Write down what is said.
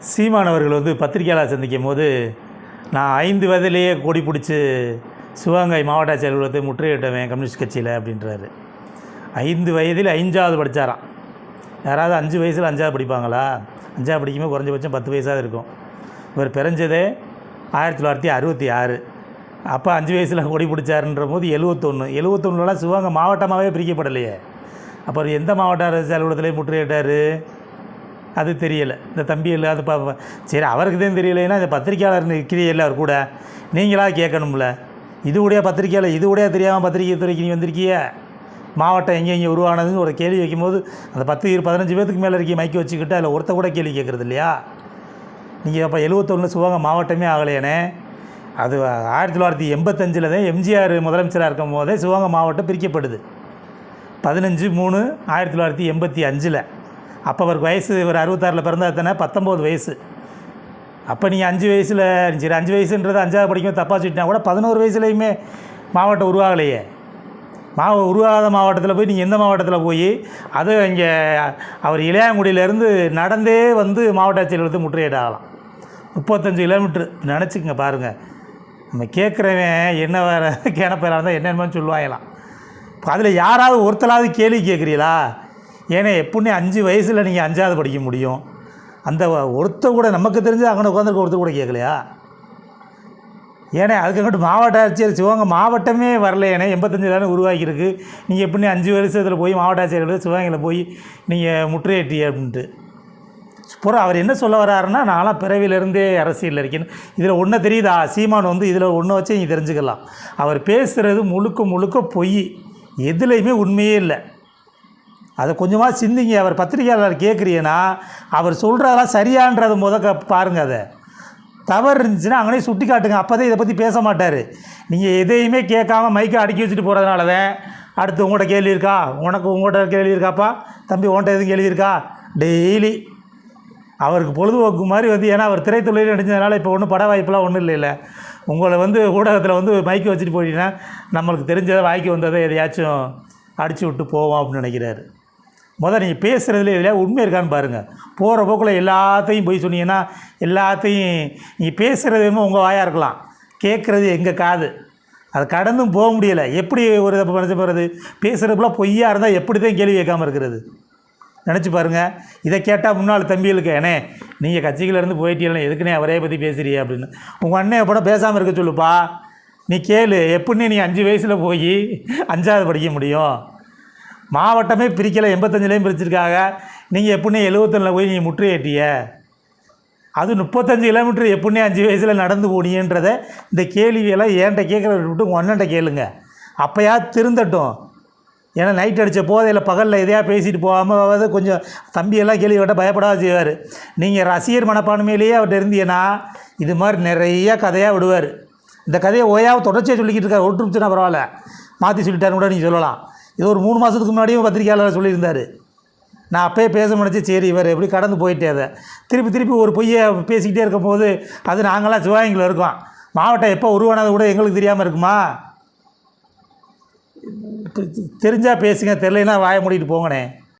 சீமான் அவர்கள் வந்து பத்திரிகையாளர் சந்திக்கும் போது நான் ஐந்து வயதிலேயே கொடி பிடிச்சி சிவகங்கை மாவட்ட செயலகத்தை முற்றுகையிட்டவன் கம்யூனிஸ்ட் கட்சியில் அப்படின்றாரு. ஐந்து வயதில் ஐந்தாவது படித்தாராம் யாராவது அஞ்சு வயசில் அஞ்சாவது படிப்பாங்களா? அஞ்சாவது படிக்கும்போது குறைஞ்சபட்சம் பத்து வயசாக இருக்கும். இவர் பிறஞ்சதே ஆயிரத்தி தொள்ளாயிரத்தி அறுபத்தி ஆறு. அப்போ அஞ்சு வயசில் கொடி பிடிச்சாருன்ற போது எழுவத்தொன்று எழுவத்தொன்னுலாம் சிவகங்கை மாவட்டமாகவே பிரிக்கப்படலையே. அப்புறம் எந்த மாவட்ட அரசு அலுவலகத்திலே முற்றுகையிட்டார்? அது தெரியலை. இந்த தம்பி இல்லை அது பா சரி அவருக்கு தான் தெரியலைன்னா இந்த பத்திரிக்கையாளர் நிற்கிறீல்ல அவர் கூட. நீங்களாக கேட்கணும்ல. இது உடைய பத்திரிக்கையாளர்? இது உடைய தெரியாமல் பத்திரிக்கை துறைக்கு நீ வந்திருக்கிய? மாவட்டம் எங்கே எங்கே உருவானதுன்னு ஒரு கேள்வி வைக்கும்போது அந்த பத்து இரு பதினஞ்சு பேத்துக்கு மேலே இருக்கி மைக்கை வச்சுக்கிட்டு அதில் ஒருத்த கூட கேள்வி கேட்குறது இல்லையா நீங்கள் அப்போ எழுபத்தொன்று சுவாங்க மாவட்டமே ஆகலையானே. அது ஆயிரத்தி தொள்ளாயிரத்தி எண்பத்தஞ்சில் தான் எம்ஜிஆர் முதலமைச்சராக இருக்கும் போதே சிவகங்கை மாவட்டம் பிரிக்கப்படுது. பதினஞ்சு மூணு ஆயிரத்தி தொள்ளாயிரத்தி எண்பத்தி அஞ்சில். அப்போ அவருக்கு வயசு ஒரு அறுபத்தாறில் பிறந்தா தானே பத்தொம்போது வயசு. அப்போ நீங்கள் அஞ்சு வயசில் சரி அஞ்சு வயசுன்றது அஞ்சாவது படிக்கும் தப்பாக சொல்லிட்டா கூட பதினோரு வயசுலையுமே மாவட்டம் உருவாகலையே. மாவ உருவாகாத மாவட்டத்தில் போய் நீங்கள் எந்த மாவட்டத்தில் போய் அது இங்கே அவர் இளையாங்குடியிலேருந்து நடந்தே வந்து மாவட்ட ஆட்சியர்களுக்கு எடுத்து முற்றுகையிட்டாகலாம் முப்பத்தஞ்சு கிலோமீட்ரு நினச்சிக்கங்க பாருங்கள் நம்ம கேட்குறவன் என்ன வேறு கேனப்பேராக இருந்தால் என்னென்னு சொல்லுவாங்களாம். அதில் யாராவது ஒருத்தலாவது கேள்வி கேட்குறீங்களா ஏன்னா எப்படின்னு அஞ்சு வயசில் நீங்கள் அஞ்சாவது படிக்க முடியும். அந்த ஒருத்தர் கூட நமக்கு தெரிஞ்சு அங்கே உட்காந்துருக்க ஒருத்தர் கூட கேட்கலையா ஏன்னா அதுக்கங்கிட்டு மாவட்ட ஆட்சியர் சிவகங்கை மாவட்டமே வரல ஏன்னா எண்பத்தஞ்சு தானே உருவாக்கியிருக்கு. நீங்கள் எப்படின்னு அஞ்சு வருஷத்தில் போய் மாவட்ட ஆட்சியர் சிவகங்கையில் போய் நீங்கள் முற்றுகையிட்டி அப்படின்ட்டு. பூரா அவர் என்ன சொல்ல வர்றாருன்னா நான்லாம் பிறவிலிருந்தே அரசியலில் இருக்கேன். இதில் ஒன்று தெரியுதா? சீமான் வந்து இதில் ஒன்று வச்சு நீங்கள் தெரிஞ்சுக்கலாம். அவர் பேசுகிறது முழுக்க முழுக்க பொய். எதுலேயுமே உண்மையே இல்லை. அதை கொஞ்சமாக சிந்திங்க. அவர் பத்திரிகையாளர் கேட்குறீங்கன்னா அவர் சொல்கிறதெல்லாம் சரியான்றது முத பாருங்கள் அதை. தவறு இருந்துச்சுன்னா அங்கனே சுட்டி காட்டுங்க அப்போ தான் இதை பற்றி பேச மாட்டார். நீங்கள் எதையுமே கேட்காம மைக்கை அடுக்கி வச்சுட்டு போகிறதுனால தான் அடுத்து உங்கள்கிட்ட கேள்வி இருக்கா? உனக்கு உங்கள்கிட்ட கேள்வி இருக்காப்பா? தம்பி உன்கிட்ட எதுவும் கேள்வி இருக்கா? டெய்லி. அவருக்கு பொழுதுபோக்கு மாதிரி வந்து ஏன்னா அவர் திரைத்துறையில் நடிச்சதுனால இப்போ ஒன்றும் பட வாய்ப்பெலாம் ஒன்றும் இல்லைல்ல உங்களை வந்து ஊடகத்தில் வந்து மைக்கை வச்சுட்டு போயிட்டீங்கன்னா நம்மளுக்கு தெரிஞ்சதை வாய்க்கு வந்ததை எதையாச்சும் அடித்து விட்டு போவோம் அப்படின்னு நினைக்கிறாரு. முதல்ல நீங்கள் பேசுகிறதுல எதுலையா உண்மை இருக்கான்னு பாருங்கள் போகிற போக்கில் எல்லாத்தையும் போய் சொன்னீங்கன்னா எல்லாத்தையும் நீங்கள் பேசுகிறது என்னமோ உங்கள் வாயாக இருக்கலாம். கேட்குறது எங்கள் காது. அது கடந்தும் போக முடியலை. எப்படி ஒரு மனசு போகிறது பேசுகிறதுக்குள்ள பொய்யாக இருந்தால் எப்படி தான் கேள்வி கேட்காமல் இருக்கிறது? நினச்சி பாருங்கள் இதை கேட்டால் முன்னாள் தம்பிகளுக்கு ஏனே நீங்கள் கட்சிகளிலேருந்து போயிட்டீங்களே எதுக்குனே அவரே பற்றி பேசுகிறீ அப்படின்னு. உங்கள் அண்ணன் எப்படா பேசாமல் இருக்க சொல்லுப்பா. நீ கேளு எப்படின்னு நீ அஞ்சு வயசில் போய் அஞ்சாவது படிக்க முடியும்? மாவட்டமே பிரிக்கலை எண்பத்தஞ்சிலையும் பிரிச்சிருக்காங்க. நீங்கள் எப்படின்னு எழுவத்தொன்னில் போய் நீங்கள் முற்றுகையிட்டிய அது முப்பத்தஞ்சு கிலோமீட்டர் எப்படின்னே அஞ்சு வயசில் நடந்து போனீங்கன்றதை இந்த கேள்வியெல்லாம் ஏன்ட்ட கேட்குறத விட்டு உங்கள் அண்ணன்ட்ட கேளுங்க. அப்போயா திருந்தட்டும். ஏன்னா நைட் அடித்த போதையில் பகலில் எதையா பேசிட்டு போகாமல் கொஞ்சம் தம்பியெல்லாம் கேள்வி கேட்டால் பயப்படாத செய்வார். நீங்கள் ரசிகர் மனப்பான்மையிலேயே அவர்கிட்ட இருந்தீங்கன்னா இது மாதிரி நிறைய கதையாக விடுவார். இந்த கதையை ஓயாவை தொடர்ச்சியாக சொல்லிக்கிட்டு இருக்கார். ஒட்டுருச்சுன்னா பரவாயில்ல. மாற்றி சொல்லிட்டாருன்னு கூட நீங்கள் சொல்லலாம். இது ஒரு மூணு மாதத்துக்கு முன்னாடியும் பத்திரிக்கையாளர் சொல்லியிருந்தார். நான் அப்பயே பேச முடிச்சு சரி இவர் எப்படி கடந்து போயிட்டே அதை. திருப்பி திருப்பி ஒரு பொய்யை பேசிக்கிட்டே இருக்கும்போது அது நாங்களாம் சிவகங்கையில் இருக்கோம். மாவட்டம் எப்போ உருவானது கூட எங்களுக்கு தெரியாமல் இருக்குமா? தெரிஞ்சால் பேசுங்க தெரிலனா வாயை மூடிட்டு போங்கண்ணே.